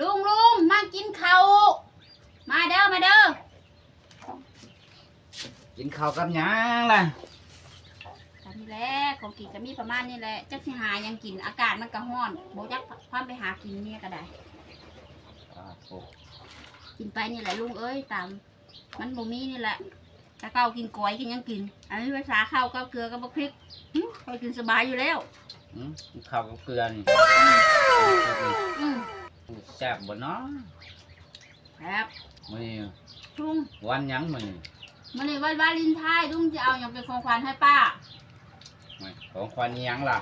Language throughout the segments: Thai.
ลุงลุงมากินข้าวมาเด้อมาเด้อกินข้าวกับหยังล่ะตอนนี้แหละของกินก็มีประมาณนี้แหละจักสิหาหยังกินอากาศมันก็ร้อนบ่จักความไปหากินเนี่ยก็ได้ อ่าโอ้กินไปนี่แหละลุงเอ้ยตามมันบ่มีนี่แหละตะเก้ากินกล้อยกินหยังกิน อันนี้ภาษาข้าวกับเกลือกับบักพริกหึข้อยกินสบายอยู่แล้ว หืมกินข้าวกับเกลือนี่อืม แซ่บบ่เนาะครับมื้อนี้ลุงวันหยังมื้อนี้มื้อนี้วันวาเลนไทน์ลุงจะเอาหยังเป็นของขวัญให้ป้าไม่ของขวัญอิหยังล่ะ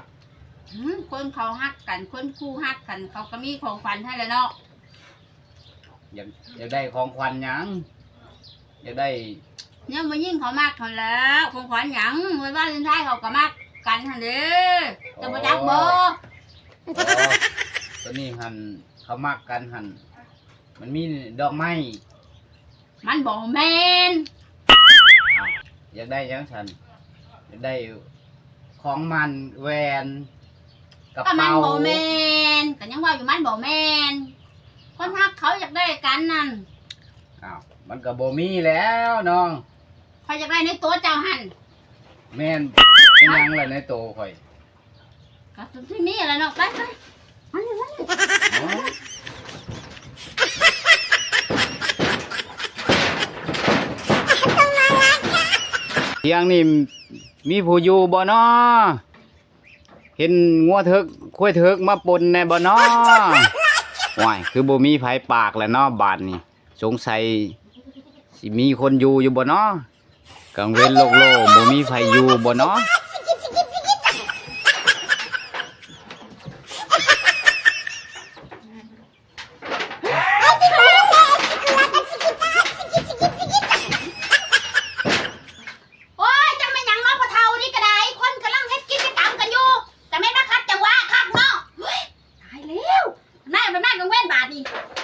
หืมคนเขาฮักกันคนคู่ฮักกัน เขาก็มีของขวัญให้แล้วเนาะอยากอยากได้ของขวัญหยังอยากได้เนี่ยมายิ่งเขามากเขาแล้วของขวัญหยังวันวาเลนไทน์เขาก็มากกันหั่นเด้อจะมาจักบ่อ๋อตัวนี้หัน เขามักกันหันมันมีดอกไม้มันบ่แม่นอ้าวอยากได้หยังฉันอยากได้ของมันแหวนกระก็มันเป๋าบ่แม่นก็ยังว่าอยู่มันบ่แม่นคนฮักเขาอยากได้กันนั่นอ้าวมันก็บ่มีแล้วน้องเขาอยากได้ในตัวเจ้าหั่นแม่นเป็นหยังล่ะในโตข่อย ก็สุดที่มีแหล้วเนาะไปไปมันนี่มันนี่อ๋อ เสียงนี่มีผู้อยู่บ่น้อเห็นงัวเถิกคุ้ยเถิกมาปนในบ่น้อว้ายคือบ่มีไผปากแหล้วเนาะบาดนี่สงสัยสิมีคนอยู่อยู่บ่น้อกลางเว้นโลกโลบ่มีไผอยู่บ่น้อ 一口。